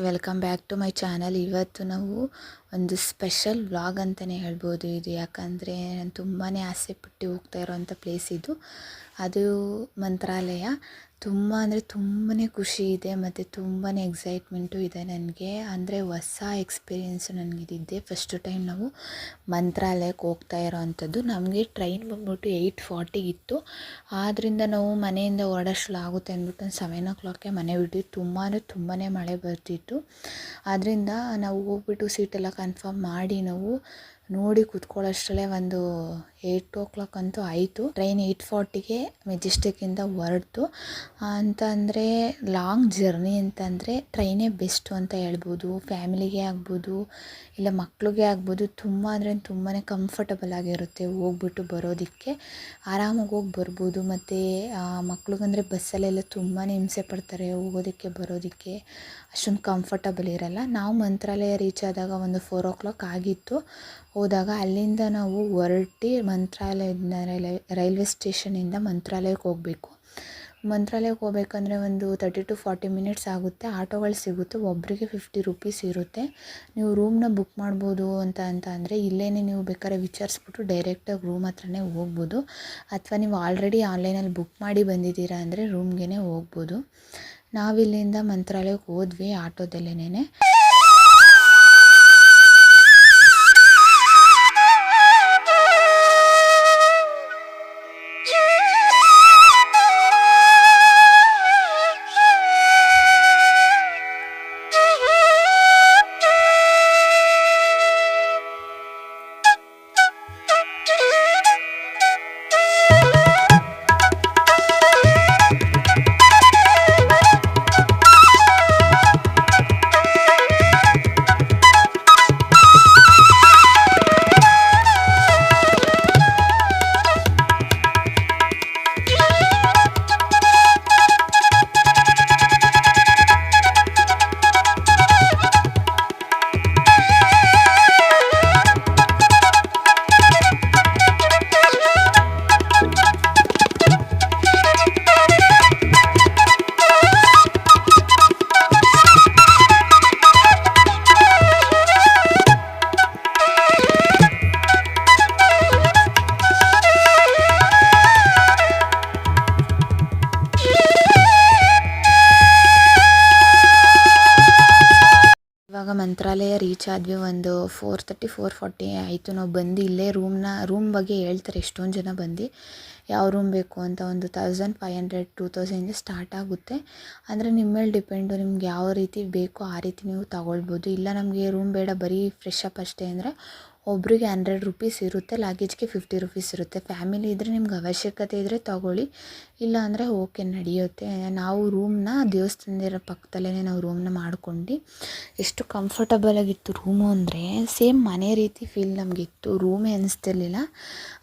Welcome back to my channel ಇವತ್ತು ನಾವು ಒಂದು ಸ್ಪೆಷಲ್ ವ್ಲಾಗ್ ಅಂತಲೇ ಹೇಳ್ಬೋದು. ಇದು ಯಾಕಂದರೆ ನಾನು ತುಂಬಾ ಆಸೆ ಪಟ್ಟು ಹೋಗ್ತಾ ಇರೋವಂಥ ಪ್ಲೇಸ್ ಇದು. ಅದು ಮಂತ್ರಾಲಯ. ತುಂಬ ಅಂದರೆ ತುಂಬಾ ಖುಷಿ ಇದೆ ಮತ್ತು ತುಂಬಾ ಎಕ್ಸೈಟ್ಮೆಂಟು ಇದೆ ನನಗೆ. ಅಂದರೆ ಹೊಸ ಎಕ್ಸ್ಪೀರಿಯೆನ್ಸು ನನಗಿದಿದ್ದೆ ಫಸ್ಟು ಟೈಮ್ ನಾವು ಮಂತ್ರಾಲಯಕ್ಕೆ ಹೋಗ್ತಾ ಇರೋವಂಥದ್ದು ನಮಗೆ ಟ್ರೈನ್ ಬಂದ್ಬಿಟ್ಟು ಏಯ್ಟ್ ಫಾರ್ಟಿಗಿತ್ತು ಆದ್ದರಿಂದ ನಾವು ಮನೆಯಿಂದ ಹೊರಡೋಷ್ಟ್ರಲ್ಲಿ ಅಂದ್ಬಿಟ್ಟು ಒಂದು ಸೆವೆನ್ ಓ ಕ್ಲಾಕ್ಗೆ ಮನೆ ಬಿಟ್ಟು ತುಂಬ ಅಂದರೆ ತುಂಬಾ ಮಳೆ ಬರ್ತಿತ್ತು. ಆದ್ದರಿಂದ ನಾವು ಹೋಗ್ಬಿಟ್ಟು ಸೀಟೆಲ್ಲ ಕನ್ಫರ್ಮ್ ಮಾಡಿ ನಾವು ನೋಡಿ ಕೂತ್ಕೊಳ್ಳೋಷ್ಟರಲ್ಲೇ ಒಂದು ಏಯ್ಟ್ ಓ ಕ್ಲಾಕ್ ಅಂತೂ ಆಯಿತು. ಟ್ರೈನ್ ಏಯ್ಟ್ ಫಾರ್ಟಿಗೆ ಮೆಜೆಸ್ಟಿಕ್ಕಿಂದ ಹೊರಡ್ತು ಅಂತಂದರೆ ಲಾಂಗ್ ಜರ್ನಿ ಅಂತಂದರೆ ಟ್ರೈನೇ ಬೆಸ್ಟು ಅಂತ ಹೇಳ್ಬೋದು. ಫ್ಯಾಮಿಲಿಗೆ ಆಗ್ಬೋದು, ಇಲ್ಲ ಮಕ್ಳಿಗೆ ಆಗ್ಬೋದು. ತುಂಬ ಅಂದರೆ ತುಂಬಾ ಕಂಫರ್ಟಬಲ್ ಆಗಿರುತ್ತೆ ಹೋಗ್ಬಿಟ್ಟು ಬರೋದಕ್ಕೆ. ಆರಾಮಾಗಿ ಹೋಗಿ ಬರ್ಬೋದು. ಮತ್ತು ಮಕ್ಳಿಗಂದರೆ ಬಸ್ಸಲ್ಲೆಲ್ಲ ತುಂಬಾ ಹಿಂಸೆ ಪಡ್ತಾರೆ ಹೋಗೋದಕ್ಕೆ, ಬರೋದಕ್ಕೆ. ಅಷ್ಟೊಂದು ಕಂಫರ್ಟಬಲ್ ಇರಲ್ಲ. ನಾವು ಮಂತ್ರಾಲಯ ರೀಚ್ ಆದಾಗ ಒಂದು ಫೋರ್ ಓ ಕ್ಲಾಕ್ ಆಗಿತ್ತು. ಹೋದಾಗ ಅಲ್ಲಿಂದ ನಾವು ಹೊರಟಿ ಮಂತ್ರಾಲಯದಿಂದ ರೈಲ್ವೆ ರೈಲ್ವೆ ಸ್ಟೇಷನಿಂದ ಮಂತ್ರಾಲಯಕ್ಕೆ ಹೋಗಬೇಕು. ಮಂತ್ರಾಲಯಕ್ಕೆ ಹೋಗ್ಬೇಕಂದ್ರೆ ಒಂದು ತರ್ಟಿ ಟು ಫಾರ್ಟಿ ಮಿನಿಟ್ಸ್ ಆಗುತ್ತೆ. ಆಟೋಗಳು ಸಿಗುತ್ತೆ. ಒಬ್ಬರಿಗೆ ಫಿಫ್ಟಿ ರುಪೀಸ್ ಇರುತ್ತೆ. ನೀವು ರೂಮ್ನ ಬುಕ್ ಮಾಡ್ಬೋದು ಅಂತ ಅಂತ ಅಂದರೆ ಇಲ್ಲೇ ನೀವು ಬೇಕಾದ್ರೆ ವಿಚಾರಿಸ್ಬಿಟ್ಟು ಡೈರೆಕ್ಟಾಗಿ ರೂಮ್ ಹತ್ರನೇ ಹೋಗ್ಬೋದು. ಅಥವಾ ನೀವು ಆಲ್ರೆಡಿ ಆನ್ಲೈನಲ್ಲಿ ಬುಕ್ ಮಾಡಿ ಬಂದಿದ್ದೀರಾ ಅಂದರೆ ರೂಮ್ಗೆ ಹೋಗ್ಬೋದು. ನಾವಿಲ್ಲಿಂದ ಮಂತ್ರಾಲಯಕ್ಕೆ ಹೋದ್ವಿ ಆಟೋದಲ್ಲೇ ಮಂತ್ರಾಲಯ ರೀಚ್ ಆದ್ವಿ ಒಂದು ಫೋರ್ ತರ್ಟಿ ಫೋರ್ ಫಾರ್ಟಿ ಆಯಿತು. ನಾವು ಬಂದು ಇಲ್ಲೇ ರೂಮ್ನ ರೂಮ್ ಬಗ್ಗೆ ಹೇಳ್ತಾರೆ. ಎಷ್ಟೊಂದು ಜನ ಬಂದು. ಯಾವ ರೂಮ್ ಬೇಕು ಅಂತ ಒಂದು ತೌಸಂಡ್ ಫೈವ್ ಹಂಡ್ರೆಡ್ ಟೂ ತೌಸಂಡಿಂದ ಸ್ಟಾರ್ಟ್ ಆಗುತ್ತೆ. ಅಂದರೆ ನಿಮ್ಮ ಮೇಲೆ ಡಿಪೆಂಡು ನಿಮ್ಗೆ ಯಾವ ರೀತಿ ಬೇಕೋ ಆ ರೀತಿ ನೀವು ತಗೊಳ್ಬೋದು. ಇಲ್ಲ ನಮಗೆ ರೂಮ್ ಬೇಡ, ಬರೀ ಫ್ರೆಶ್ ಅಪ್ ಅಷ್ಟೇ ಅಂದರೆ ಒಬ್ಬರಿಗೆ ಹಂಡ್ರೆಡ್ ರುಪೀಸ್ ಇರುತ್ತೆ ಲಗೇಜ್ಗೆ ಫಿಫ್ಟಿ ರುಪೀಸ್ ಇರುತ್ತೆ. ಫ್ಯಾಮಿಲಿ ಇದ್ದರೆ ನಿಮ್ಗೆ ಅವಶ್ಯಕತೆ ಇದ್ದರೆ ತಗೊಳ್ಳಿ. ಇಲ್ಲ ಅಂದರೆ ಓಕೆ ನಡೆಯುತ್ತೆ. ನಾವು ರೂಮ್ನ ದೇವಸ್ಥಾನದ ಪಕ್ಕದಲ್ಲೇ ನಾವು ರೂಮ್ನ ಮಾಡ್ಕೊಂಡು. ಎಷ್ಟು ಕಂಫರ್ಟಬಲ್ ಆಗಿತ್ತು ರೂಮು ಅಂದರೆ ಸೇಮ್ ಮನೆ ರೀತಿ ಫೀಲ್ ನಮಗಿತ್ತು ರೂಮೇ ಅನಿಸ್ತಿರ್ಲಿಲ್ಲ.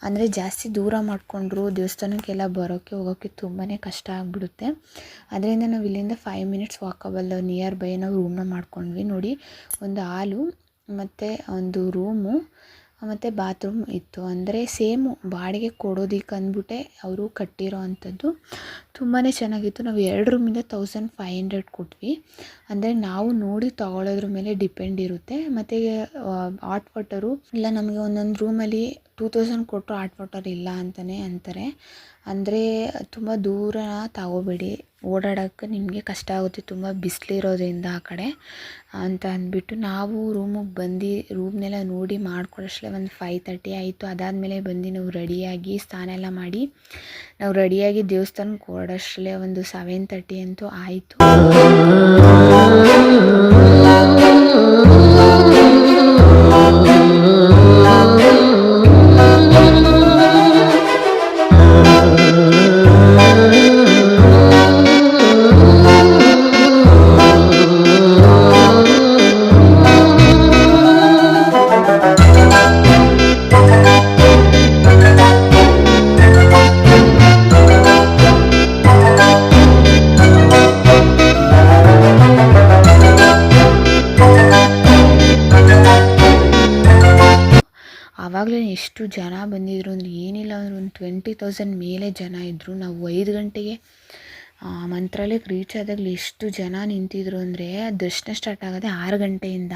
ಅಂದರೆ ಜಾಸ್ತಿ ದೂರ ಮಾಡಿಕೊಂಡ್ರು ದೇವಸ್ಥಾನಕ್ಕೆಲ್ಲ ಬರೋಕ್ಕೆ, ಹೋಗೋಕ್ಕೆ ತುಂಬಾ ಕಷ್ಟ ಆಗಿಬಿಡುತ್ತೆ. ಅದರಿಂದ ನಾವು ಇಲ್ಲಿಂದ five minutes walkable near by ನಾವು ರೂಮ್ನ ಮಾಡ್ಕೊಂಡ್ವಿ. ನೋಡಿ, ಒಂದು ಹಾಲು, ಮತ್ತು ಒಂದು ರೂಮು ಮತ್ತು ಬಾತ್ರೂಮ್ ಇತ್ತು. ಅಂದರೆ ಸೇಮು ಬಾಡಿಗೆ ಕೊಡೋದಕ್ಕೆ ಅಂದ್ಬಿಟ್ಟೆ ಅವರು ಕಟ್ಟಿರೋ ಅಂಥದ್ದು. ತುಂಬಾ ಚೆನ್ನಾಗಿತ್ತು. ನಾವು ಎರಡು ರೂಮಿಂದ ತೌಸಂಡ್ ಫೈವ್ ಹಂಡ್ರೆಡ್ ಕೊಟ್ವಿ. ಅಂದರೆ ನಾವು ನೋಡಿ ತೊಗೊಳೋದ್ರ ಮೇಲೆ ಡಿಪೆಂಡ್ ಇರುತ್ತೆ. ಮತ್ತು ಹಾಟ್ ವಾಟರು ಇಲ್ಲ ನಮಗೆ ಒಂದೊಂದು ರೂಮಲ್ಲಿ ಟೂ ತೌಸಂಡ್ ಕೊಟ್ಟರು ಹಾಟ್ ವಾಟರ್ ಇಲ್ಲ ಅಂತಲೇ ಅಂತಾರೆ. ಅಂದರೆ ತುಂಬ ದೂರ ತಗೋಬೇಡಿ. ಓಡಾಡೋಕ್ಕೆ ನಿಮಗೆ ಕಷ್ಟ ಆಗುತ್ತೆ. ತುಂಬ ಬಿಸಿಲಿರೋದ್ರಿಂದ ಆ ಕಡೆ ಅಂತ ಅಂದ್ಬಿಟ್ಟು ನಾವು ರೂಮಿಗೆ ಬಂದು ರೂಮ್ನೆಲ್ಲ ನೋಡಿ ಮಾಡ್ಕೊಳ್ಳೋಷ್ಟೇ ಒಂದು ಫೈವ್ ತರ್ಟಿ ಆಯಿತು. ಅದಾದಮೇಲೆ ಬಂದು ನಾವು ರೆಡಿಯಾಗಿ ಸ್ನಾನ ಎಲ್ಲ ಮಾಡಿ ನಾವು ರೆಡಿಯಾಗಿ ದೇವಸ್ಥಾನಕ್ಕೆ ಓಡೋಷ್ಟರಲ್ಲೇ ಒಂದು ಸೆವೆನ್ ತರ್ಟಿ ಅಂತೂ ಆಯಿತು. ಜನ ಬಂದಿದ್ರು ಅಂದರೆ ಏನಿಲ್ಲ, ಅಂದ್ರೆ ಒಂದು ಟ್ವೆಂಟಿ ತೌಸಂಡ್ ಮೇಲೆ ಜನ ಇದ್ದರು ನಾವು ಐದು ಗಂಟೆಗೆ ಮಂತ್ರಾಲಯಕ್ಕೆ ರೀಚ್ ಆದಾಗಲಿ ಎಷ್ಟು ಜನ ನಿಂತಿದ್ರು ಅಂದರೆ ದರ್ಶನ ಸ್ಟಾರ್ಟ್ ಆಗೋದೇ ಆರು ಗಂಟೆಯಿಂದ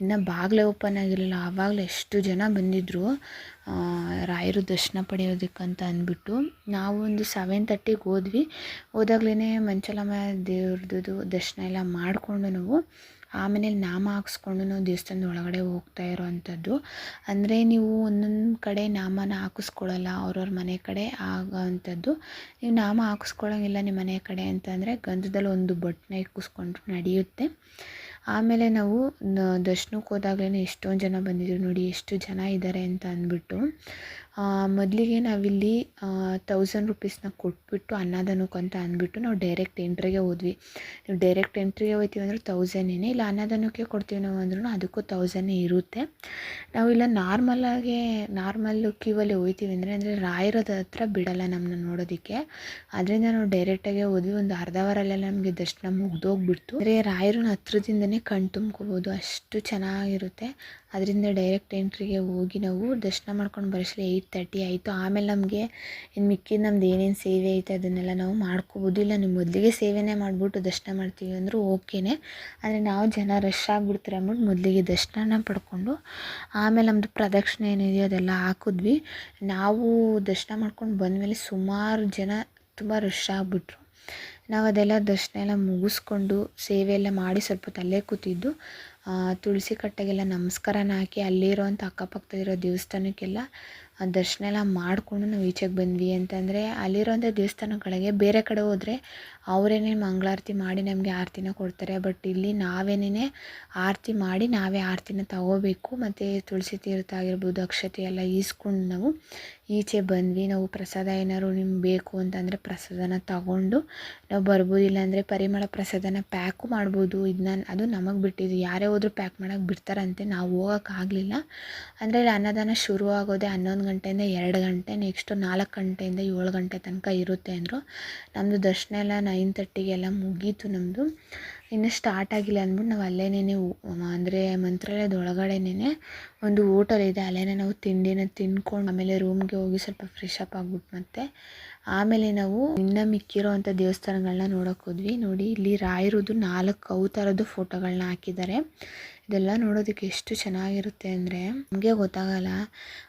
ಇನ್ನು ಬಾಗಿಲೇ ಓಪನ್ ಆಗಿರಲಿಲ್ಲ. ಆವಾಗಲೇ ಎಷ್ಟು ಜನ ಬಂದಿದ್ದರು ರಾಯರು ದರ್ಶನ ಪಡೆಯೋದಕ್ಕಂತ ಅಂದ್ಬಿಟ್ಟು. ನಾವು ಒಂದು ಸೆವೆನ್ ತರ್ಟಿಗೆ ಹೋದ್ವಿ. ಹೋದಾಗ್ಲೇ ಮಂಚಲಮ್ಮ ದೇವ್ರದ್ದು ದರ್ಶನ ಎಲ್ಲ ಮಾಡಿಕೊಂಡು ನಾವು ಆಮೇಲೆ ನಾಮ ಹಾಕ್ಸ್ಕೊಂಡು ನಾವು ದೇವಸ್ಥಾನದ ಒಳಗಡೆ ಹೋಗ್ತಾ ಇರೋವಂಥದ್ದು. ಅಂದರೆ ನೀವು ಒಂದೊಂದು ಕಡೆ ನಾಮನ ಹಾಕಿಸ್ಕೊಳ್ಳಲ್ಲ, ಅವ್ರವ್ರ ಮನೆ ಕಡೆ ಆಗೋವಂಥದ್ದು. ನೀವು ನಾಮ ಹಾಕಿಸ್ಕೊಳ್ಳೋಂಗಿಲ್ಲ ನಿಮ್ಮ ಮನೆ ಕಡೆ ಅಂತಂದರೆ ಗಂಧದಲ್ಲಿ ಒಂದು ಬೊಟ್ಟನ್ನ ಇಕ್ಕಿಸ್ಕೊಂಡ್ರು ನಡೆಯುತ್ತೆ. ಆಮೇಲೆ ನಾವು ದರ್ಶನಕ್ಕೆ ಹೋದಾಗಲೇ ಎಷ್ಟೊಂದು ಜನ ಬಂದಿದ್ರು ನೋಡಿ, ಎಷ್ಟು ಜನ ಇದ್ದಾರೆ ಅಂತ ಅಂದ್ಬಿಟ್ಟು ಮೊದಲಿಗೆ ನಾವಿಲ್ಲಿ ತೌಸಂಡ್ ರುಪೀಸ್ನ ಕೊಟ್ಬಿಟ್ಟು ಅನ್ನದಾನಕ್ಕೆ ಅಂತ ಅಂದ್ಬಿಟ್ಟು ನಾವು ಡೈರೆಕ್ಟ್ ಎಂಟ್ರಿಗೆ ಹೋದ್ವಿ. ನೀವು ಡೈರೆಕ್ಟ್ ಎಂಟ್ರಿಗೆ ಹೋಗ್ತೀವಿ ಅಂದ್ರೆ ತೌಸಂಡೇನೆ ಇಲ್ಲ ಅನ್ನದಾನಕ್ಕೆ ಕೊಡ್ತೀವಿ ನಾವು ಅಂದ್ರೂ ಅದಕ್ಕೂ ತೌಸಂಡೇ ಇರುತ್ತೆ. ನಾವು ಇಲ್ಲ ನಾರ್ಮಲಾಗೆ ನಾರ್ಮಲ್ ಕ್ಯೂವಲ್ಲಿ ಹೋಗ್ತೀವಿ ಅಂದರೆ ಅಂದರೆ ರಾಯರದ ಹತ್ರ ಬಿಡಲ್ಲ ನಮ್ಮನ್ನ ನೋಡೋದಕ್ಕೆ. ಅದರಿಂದ ನಾವು ಡೈರೆಕ್ಟಾಗೆ ಹೋದ್ವಿ, ಒಂದು ಅರ್ಧ ನಮಗೆ ದರ್ಶನ ಮುಗ್ದೋಗ್ಬಿಡ್ತು. ಅಂದರೆ ರಾಯರನ್ನ ಹತ್ರದಿಂದನೇ ಕಣ್ ತುಂಬ್ಕೋಬೋದು, ಅಷ್ಟು ಚೆನ್ನಾಗಿರುತ್ತೆ. ಅದರಿಂದ ಡೈರೆಕ್ಟ್ ಎಂಟ್ರಿಗೆ ಹೋಗಿ ನಾವು ದರ್ಶನ ಮಾಡ್ಕೊಂಡು ಬರೋಷ್ಟರಲ್ಲಿ ಏಯ್ಟ್ ತರ್ಟಿ ಆಯಿತು. ಆಮೇಲೆ ನಮಗೆ ಇನ್ನು ಮಿಕ್ಕಿದ ನಮ್ದು ಏನೇನು ಸೇವೆ ಐತೆ ಅದನ್ನೆಲ್ಲ ನಾವು ಮಾಡ್ಕೋಬೋದು. ಇಲ್ಲ ನೀವು ಮೊದಲಿಗೆ ಸೇವೆನೇ ಮಾಡಿಬಿಟ್ಟು ದರ್ಶನ ಮಾಡ್ತೀವಿ ಅಂದರೂ ಓಕೆನೇ. ಆದರೆ ನಾವು ಜನ ರಶ್ ಆಗಿಬಿಡ್ತಾರೆ ಅಂದ್ಬಿಟ್ಟು ಮೊದಲಿಗೆ ದರ್ಶನನ ಪಡ್ಕೊಂಡು ಆಮೇಲೆ ನಮ್ಮದು ಪ್ರದಕ್ಷಿಣೆ ಏನಿದೆಯೋ ಅದೆಲ್ಲ ಹಾಕಿದ್ವಿ. ನಾವು ದರ್ಶನ ಮಾಡ್ಕೊಂಡು ಬಂದಮೇಲೆ ಸುಮಾರು ಜನ ತುಂಬ ರಶ್ ಆಗಿಬಿಟ್ರು. ನಾವು ಅದೆಲ್ಲ ದರ್ಶನ ಎಲ್ಲ ಮುಗಿಸ್ಕೊಂಡು ಸೇವೆ ಎಲ್ಲ ಮಾಡಿ ಸ್ವಲ್ಪ ತಲೆ ಕೂತಿದ್ದು. ತುಳಸಿ ಕಟ್ಟೆಗೆಲ್ಲ ನಮಸ್ಕಾರನ ಹಾಕಿ ಅಲ್ಲಿರೋಂಥ ಅಕ್ಕಪಕ್ಕದಲ್ಲಿರೋ ದೇವಸ್ಥಾನಕ್ಕೆಲ್ಲ ದರ್ಶನ ಎಲ್ಲ ಮಾಡಿಕೊಂಡು ನಾವು ಈಚೆಗೆ ಬಂದ್ವಿ ಅಂತಂದರೆ ಅಲ್ಲಿರೋಂಥ ದೇವಸ್ಥಾನಗಳಿಗೆ ಬೇರೆ ಕಡೆ ಹೋದರೆ ಅವರೇನೆ ಮಂಗಳಾರತಿ ಮಾಡಿ ನಮಗೆ ಆರತಿನ ಕೊಡ್ತಾರೆ. ಬಟ್ ಇಲ್ಲಿ ನಾವೇನೇ ಆರತಿ ಮಾಡಿ ನಾವೇ ಆರತಿನ ತಗೋಬೇಕು. ಮತ್ತು ತುಳಸಿ ತೀರ್ಥ ಆಗಿರ್ಬೋದು, ಅಕ್ಷತೆ ಎಲ್ಲ ಈಸ್ಕೊಂಡು ನಾವು ಈಚೆ ಬಂದ್ವಿ. ನಾವು ಪ್ರಸಾದ ಏನಾದ್ರು ನಿಮ್ಗೆ ಬೇಕು ಅಂತಂದರೆ ಪ್ರಸಾದನ ತಗೊಂಡು ನಾವು ಬರ್ಬೋದು. ಇಲ್ಲಾಂದರೆ ಪರಿಮಳ ಪ್ರಸಾದನ ಪ್ಯಾಕು ಮಾಡ್ಬೋದು. ಇದನ್ನ ಅದು ನಮಗೆ ಬಿಟ್ಟಿದ್ದು. ಯಾರೇ ಹೋದರೂ ಪ್ಯಾಕ್ ಮಾಡೋಕೆ ಬಿಡ್ತಾರಂತೆ. ನಾವು ಹೋಗೋಕ್ಕಾಗಲಿಲ್ಲ ಅಂದರೆ ಅನ್ನದಾನ ಶುರು ಆಗೋದೇ ಹನ್ನೊಂದು ಗಂಟೆಯಿಂದ ಎರಡು ಗಂಟೆ ನೆಕ್ಸ್ಟು ನಾಲ್ಕು ಗಂಟೆಯಿಂದ ಏಳು ಗಂಟೆ ತನಕ ಇರುತ್ತೆ ಅಂದರು. ನಮ್ಮದು ದರ್ಶನ ಎಲ್ಲ ನೈನ್ ತರ್ಟಿಗೆಲ್ಲ ಮುಗೀತು ನಮ್ಮದು ಇನ್ನೂ ಸ್ಟಾರ್ಟ್ ಆಗಿಲ್ಲ ಅಂದ್ಬಿಟ್ಟು ನಾವು ಅಲ್ಲೇನೇ ಅಂದರೆ ಮಂತ್ರಾಲಯದ ಒಳಗಡೆನೇ ಒಂದು ಓಟಲ್ ಇದೆ, ಅಲ್ಲೇನೇ ನಾವು ತಿಂಡಿನ ತಿನ್ಕೊಂಡು ಆಮೇಲೆ ರೂಮ್ಗೆ ಹೋಗಿ ಸ್ವಲ್ಪ ಫ್ರೆಶ್ ಅಪ್ ಆಗ್ಬಿಟ್ಟು ಮತ್ತೆ ಆಮೇಲೆ ನಾವು ಇನ್ನೂ ಮಿಕ್ಕಿರೋ ಅಂಥ ದೇವಸ್ಥಾನಗಳನ್ನ ನೋಡೋಕೆ ಹೋದ್ವಿ. ನೋಡಿ, ಇಲ್ಲಿ ರಾಯರುದು ನಾಲ್ಕು ಅವತಾರದ್ದು ಫೋಟೋಗಳನ್ನ ಹಾಕಿದ್ದಾರೆ. ಇದೆಲ್ಲ ನೋಡೋದಕ್ಕೆ ಎಷ್ಟು ಚೆನ್ನಾಗಿರುತ್ತೆ ಅಂದರೆ ನಮಗೆ ಗೊತ್ತಾಗಲ್ಲ.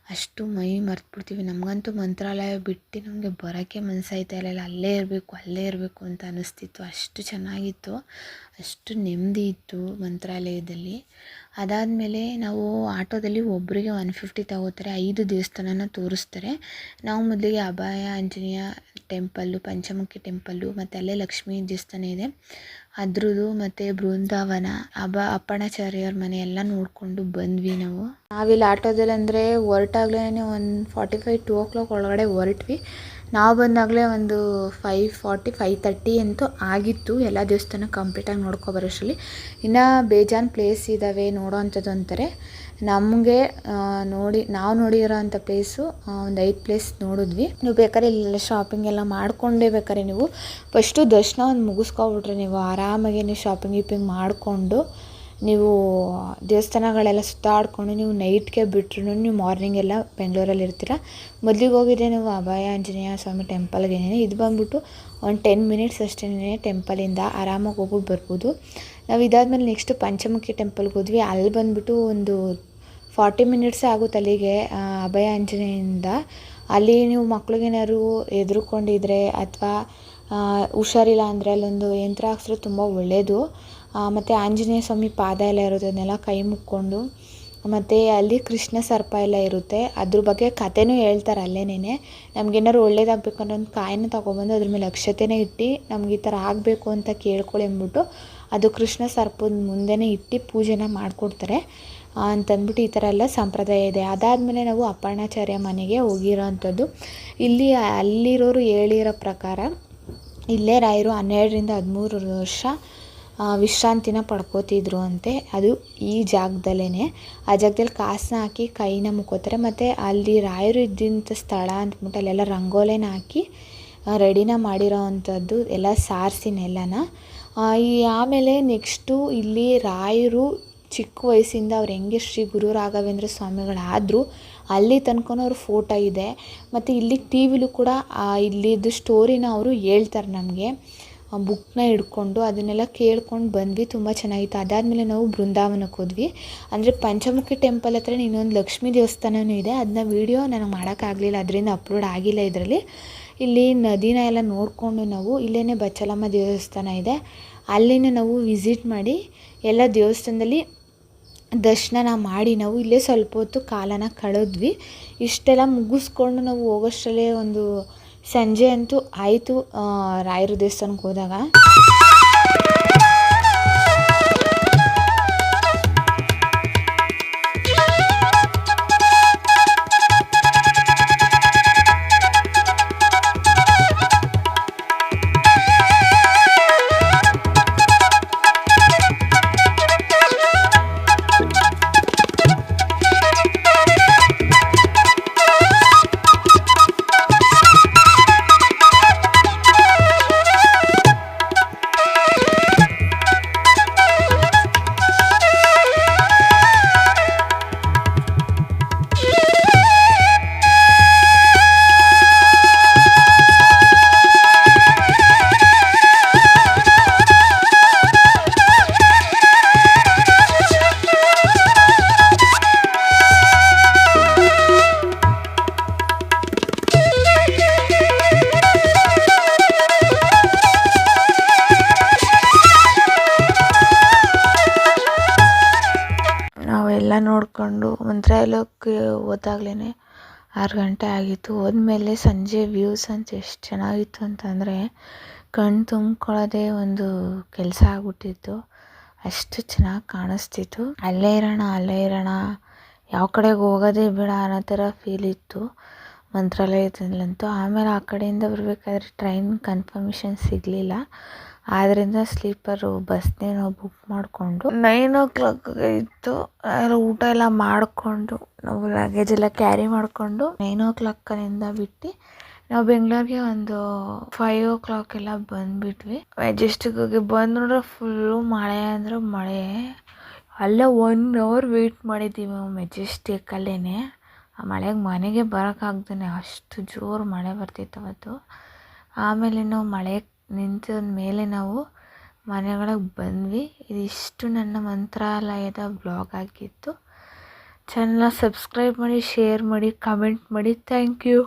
ಅಷ್ಟು ಮೈ ಮರ್ತುಬಿಡ್ತೀವಿ. ನಮಗಂತೂ ಮಂತ್ರಾಲಯ ಬಿಟ್ಟು ನಮಗೆ ಬರೋಕ್ಕೆ ಮನಸ್ಸಾಯ್ತಾ ಇರಲಿಲ್ಲ ಅಲ್ಲೇ ಇರಬೇಕು ಅಲ್ಲೇ ಇರಬೇಕು ಅಂತ ಅನ್ನಿಸ್ತಿತ್ತು ಅಷ್ಟು ಚೆನ್ನಾಗಿತ್ತು. ಅಷ್ಟು ನೆಮ್ಮದಿ ಇತ್ತು ಮಂತ್ರಾಲಯದಲ್ಲಿ. ಅದಾದಮೇಲೆ ನಾವು ಆಟೋದಲ್ಲಿ ಒಬ್ಬರಿಗೆ ಒನ್ ಫಿಫ್ಟಿ ತಗೋತಾರೆ. ಐದು ದೇವಸ್ಥಾನನ ತೋರಿಸ್ತಾರೆ. ನಾವು ಮೊದಲಿಗೆ ಅಭಯ, ಆಂಜನೇಯ ಟೆಂಪಲ್ಲು, ಪಂಚಮುಖಿ ಟೆಂಪಲ್ಲು, ಮತ್ತು ಅಲ್ಲೇ ಲಕ್ಷ್ಮೀ ದೇವಸ್ಥಾನ ಇದೆ. ಅದ್ರದ್ದು ಮತ್ತು ಬೃಂದಾವನ, ಅಬ, ಅಪ್ಪಣಾಚಾರ್ಯವ್ರ ಮನೆ ಎಲ್ಲ ನೋಡಿಕೊಂಡು ಬಂದ್ವಿ ನಾವು. ನಾವಿಲ್ಲಿ ಆಟೋದಲ್ಲಿ ಅಂದರೆ ಹೊರಟಾಗ್ಲೇ ಒಂದು ಫಾರ್ಟಿ ಫೈವ್ ಟೂ ಕ್ಲಾಕ್ ಒಳಗಡೆ ಹೊರಟ್ವಿ. ನಾವು ಬಂದಾಗಲೇ ಒಂದು ಫೈವ್ ಫಾರ್ಟಿ ಫೈವ್ ತರ್ಟಿ ಅಂತೂ ಆಗಿತ್ತು. ಎಲ್ಲ ದೇವಸ್ಥಾನ ಕಂಪ್ಲೀಟಾಗಿ ನೋಡ್ಕೊಬರೋಷ್ಟರಲ್ಲಿ ಇನ್ನು ಬೇಜಾನ್ ಪ್ಲೇಸ್ ಇದ್ದಾವೆ ನೋಡೋ ಅಂಥದ್ದು ಅಂತಾರೆ. ನಮಗೆ ನೋಡಿ, ನಾವು ನೋಡಿರೋ ಅಂಥ ಪ್ಲೇಸು ಒಂದು ಐದು ಪ್ಲೇಸ್ ನೋಡಿದ್ವಿ. ನೀವು ಬೇಕಾದ್ರೆ ಇಲ್ಲೆಲ್ಲ ಶಾಪಿಂಗ್ ಎಲ್ಲ ಮಾಡ್ಕೊಂಡೇ ಬೇಕಾದ್ರೆ ನೀವು. ಫಸ್ಟು ದರ್ಶನ ಒಂದು ಮುಗಿಸ್ಕೊಬಿಟ್ರೆ ನೀವು ಆರಾಮಾಗಿ ನೀವು ಶಾಪಿಂಗ್ ಗೀಪಿಂಗ್ ಮಾಡಿಕೊಂಡು ನೀವು ದೇವಸ್ಥಾನಗಳೆಲ್ಲ ಸುತ್ತಾಡಿಕೊಂಡು ನೀವು ನೈಟ್ಗೆ ಬಿಟ್ರು ನೀವು ಮಾರ್ನಿಂಗ್ ಎಲ್ಲ ಬೆಂಗಳೂರಲ್ಲಿ ಇರ್ತೀರ? ಮೊದಲಿಗೆ ಹೋಗಿದ್ದೆ ನೀವು ಅಭಯ ಆಂಜನೇಯ ಸ್ವಾಮಿ ಟೆಂಪಲ್ಗೆ ಇದು ಬಂದ್ಬಿಟ್ಟು ಒಂದು ಟೆನ್ ಮಿನಿಟ್ಸ್ ಅಷ್ಟೇ ಟೆಂಪಲಿಂದ ಆರಾಮಾಗಿ ಹೋಗ್ಬಿಟ್ಟು ಬರ್ಬೋದು. ನಾವು ಇದಾದಮೇಲೆ ನೆಕ್ಸ್ಟ್ ಪಂಚಮುಖಿ ಟೆಂಪಲ್ಗೆ ಹೋದ್ವಿ, ಅಲ್ಲಿ ಬಂದುಬಿಟ್ಟು ಒಂದು ಫಾರ್ಟಿ ಮಿನಿಟ್ಸೇ ಆಗುತ್ತೆ ಅಲ್ಲಿಗೆ ಅಭಯ ಆಂಜನೇಯಿಂದ. ಅಲ್ಲಿ ನೀವು ಮಕ್ಳಿಗೇನಾದ್ರು ಎದುರುಕೊಂಡಿದ್ರೆ ಅಥವಾ ಹುಷಾರಿಲ್ಲ ಅಂದರೆ ಅಲ್ಲೊಂದು ಯಂತ್ರ ಹಾಕ್ಸಿದ್ರೆ ತುಂಬ ಒಳ್ಳೆಯದು ಮತ್ತು ಆಂಜನೇಯ ಸ್ವಾಮಿ ಪಾದ ಎಲ್ಲ ಇರುತ್ತೆ, ಅದನ್ನೆಲ್ಲ ಕೈ ಮುಕ್ಕೊಂಡು. ಮತ್ತು ಅಲ್ಲಿ ಕೃಷ್ಣ ಸರ್ಪ ಎಲ್ಲ ಇರುತ್ತೆ. ಅದ್ರ ಬಗ್ಗೆ ಕಥೆನೂ ಹೇಳ್ತಾರೆ ಅಲ್ಲೇನೇ ನಮಗೇನಾದ್ರು ಒಳ್ಳೇದಾಗಬೇಕು ಅನ್ನೋ ಒಂದು ಕಾಯನ್ನು ತೊಗೊಬಂದು ಅದ್ರ ಮೇಲೆ ಅಕ್ಷತೆನೇ ಇಟ್ಟು, ನಮ್ಗೆ ಈ ಥರ ಆಗಬೇಕು ಅಂತ ಕೇಳ್ಕೊಳ್ಳಿ ಅಂದ್ಬಿಟ್ಟು, ಅದು ಕೃಷ್ಣ ಸರ್ಪದ ಮುಂದೆನೇ ಇಟ್ಟು ಪೂಜೆನ ಮಾಡಿಕೊಡ್ತಾರೆ. ಅಂತಂದ್ಬಿಟ್ಟು ಈ ಥರ ಎಲ್ಲ ಸಂಪ್ರದಾಯ ಇದೆ. ಅದಾದಮೇಲೆ ನಾವು ಅಪ್ಪಣ್ಣಾಚಾರ್ಯ ಮನೆಗೆ ಹೋಗಿರೋ ಅಂಥದ್ದು ಇಲ್ಲಿ ಅಲ್ಲಿರೋರು ಹೇಳಿರೋ ಪ್ರಕಾರ, ಇಲ್ಲೇ ರಾಯರು ಹನ್ನೆರಡರಿಂದ ಹದಿಮೂರು ವರ್ಷ ವಿಶ್ರಾಂತಿನ ಪಡ್ಕೋತಿದ್ರು ಅಂತೆ. ಅದು ಈ ಜಾಗದಲ್ಲೇ ಆ ಜಾಗದಲ್ಲಿ ಕಾಸನ್ನ ಹಾಕಿ ಕೈನ ಮುಕ್ಕೋತಾರೆ. ಮತ್ತು ಅಲ್ಲಿ ರಾಯರು ಇದ್ದಂಥ ಸ್ಥಳ ಅಂದ್ಬಿಟ್ಟು ಅಲ್ಲೆಲ್ಲ ರಂಗೋಲಿನ ಹಾಕಿ ರೆಡಿನ ಮಾಡಿರೋ ಅಂಥದ್ದು ಎಲ್ಲ ಸಾರಿಸಿ ನೆಲನ ಈ ಆಮೇಲೆ ನೆಕ್ಸ್ಟು ಇಲ್ಲಿ ರಾಯರು ಚಿಕ್ಕ ವಯಸ್ಸಿಂದ ಅವ್ರು ಹೆಂಗೆ ಶ್ರೀ ಗುರು ರಾಘವೇಂದ್ರ ಸ್ವಾಮಿಗಳಾದರು, ಅಲ್ಲಿ ತನಕನೂ ಅವ್ರ ಫೋಟೋ ಇದೆ. ಮತ್ತು ಇಲ್ಲಿ ಟಿ ವಿಲೂ ಕೂಡ ಇಲ್ಲಿದ್ದು ಸ್ಟೋರಿನ ಅವರು ಹೇಳ್ತಾರೆ ನಮಗೆ. ಬುಕ್ನ ಹಿಡ್ಕೊಂಡು ಅದನ್ನೆಲ್ಲ ಕೇಳ್ಕೊಂಡು ಬಂದ್ವಿ, ತುಂಬ ಚೆನ್ನಾಗಿತ್ತು. ಅದಾದಮೇಲೆ ನಾವು ಬೃಂದಾವನಕ್ಕೆ ಹೋದ್ವಿ. ಅಂದರೆ ಪಂಚಮುಖಿ ಟೆಂಪಲ್ ಹತ್ರ ಇನ್ನೊಂದು ಲಕ್ಷ್ಮೀ ದೇವಸ್ಥಾನವೂ ಇದೆ. ಅದನ್ನ ವೀಡಿಯೋ ನನಗೆ ಮಾಡೋಕ್ಕಾಗಲಿಲ್ಲ. ಅದರಿಂದ ಅಪ್ಲೋಡ್ ಆಗಿಲ್ಲ ಇದರಲ್ಲಿ. ಇಲ್ಲಿ ನದಿನ ಎಲ್ಲ ನೋಡಿಕೊಂಡು ನಾವು ಇಲ್ಲೇ ಬಚ್ಚಲಮ್ಮ ದೇವಸ್ಥಾನ ಇದೆ. ಅಲ್ಲಿನ ನಾವು ವಿಸಿಟ್ ಮಾಡಿ ಎಲ್ಲ ದೇವಸ್ಥಾನದಲ್ಲಿ ದರ್ಶನ ಮಾಡಿ ನಾವು ಇಲ್ಲೇ ಸ್ವಲ್ಪ ಹೊತ್ತು ಕಾಲನ ಕಳೆದ್ವಿ. ಇಷ್ಟೆಲ್ಲ ಮುಗಿಸ್ಕೊಂಡು ನಾವು ಹೋಗೋಷ್ಟರಲ್ಲೇ ಒಂದು ಸಂಜೆ ಅಂತೂ ಆಯಿತು ರಾಯರು ದೇವಸ್ಥಾನಕ್ಕೆ ಹೋದಾಗ. ನಾವೆಲ್ಲ ನೋಡಿಕೊಂಡು ಮಂತ್ರಾಲಯಕ್ಕೆ ಹೋದಾಗ್ಲೇ ಆರು ಗಂಟೆ ಆಗಿತ್ತು. ಹೋದ್ಮೇಲೆ ಸಂಜೆ ವ್ಯೂಸ್ ಅಂತ ಎಷ್ಟು ಚೆನ್ನಾಗಿತ್ತು ಅಂತಂದರೆ ಕಣ್ಣು ತುಂಬ್ಕೊಳ್ಳೋದೇ ಒಂದು ಕೆಲಸ ಆಗ್ಬಿಟ್ಟಿತ್ತು. ಅಷ್ಟು ಚೆನ್ನಾಗಿ ಕಾಣಿಸ್ತಿತ್ತು. ಅಲ್ಲೇ ಇರೋಣ ಅಲ್ಲೇ ಇರೋಣ, ಯಾವ ಕಡೆಗೆ ಹೋಗೋದೇ ಬೇಡ ಅನ್ನೋ ಥರ ಫೀಲ್ ಇತ್ತು ಮಂತ್ರಾಲಯದಲ್ಲಂತೂ. ಆಮೇಲೆ ಆ ಕಡೆಯಿಂದ ಬರಬೇಕಾದ್ರೆ ಟ್ರೈನ್ ಕನ್ಫರ್ಮೇಷನ್ ಸಿಗಲಿಲ್ಲ. ಆದ್ದರಿಂದ ಸ್ಲೀಪರು ಬಸ್ನೇ ನಾವು ಬುಕ್ ಮಾಡಿಕೊಂಡು ನೈನ್ ಓ ಕ್ಲಾಕ್ಗೆ ಇತ್ತು. ಎಲ್ಲ ಊಟ ಎಲ್ಲ ಮಾಡಿಕೊಂಡು ನಾವು ಲಗೇಜ್ ಎಲ್ಲ ಕ್ಯಾರಿ ಮಾಡಿಕೊಂಡು ನೈನ್ ಓ ಕ್ಲಾಕಲ್ಲಿಂದ ಬಿಟ್ಟು ನಾವು ಬೆಂಗಳೂರಿಗೆ ಒಂದು ಫೈವ್ ಓ ಕ್ಲಾಕ್ ಎಲ್ಲ ಬಂದುಬಿಟ್ವಿ. ಮೆಜೆಸ್ಟಿಕ್ಗೆ ಬಂದು ನೋಡ್ರೆ ಫುಲ್ಲು ಮಳೆ ಅಂದರೆ ಮಳೆ. ಅಲ್ಲೇ ಒನ್ ಅವರ್ ವೆಯ್ಟ್ ಮಾಡಿದ್ದೀವಿ ನಾವು ಮೆಜೆಸ್ಟಿಕಲ್ಲೇ ಆ ಮಳೆಗೆ ಮನೆಗೆ ಬರೋಕ್ಕಾಗ್ದೇ ಅಷ್ಟು ಜೋರು ಮಳೆ ಬರ್ತಿತ್ತು ಅವತ್ತು. ಆಮೇಲೆ ನಾವು ಮಳೆ ನಿಂತ ಮೇಲೆ ನಾವು ಮನೆಗಳಿಗೆ ಬಂದ್ವಿ. ಇದಿಷ್ಟು ನನ್ನ ಮಂತ್ರಾಲಯದ ಬ್ಲಾಗ್ ಆಗಿತ್ತು. ಚಾನಲ್ನ ಸಬ್ಸ್ಕ್ರೈಬ್ ಮಾಡಿ ಶೇರ್ ಮಾಡಿ ಕಮೆಂಟ್ ಮಾಡಿ. Thank you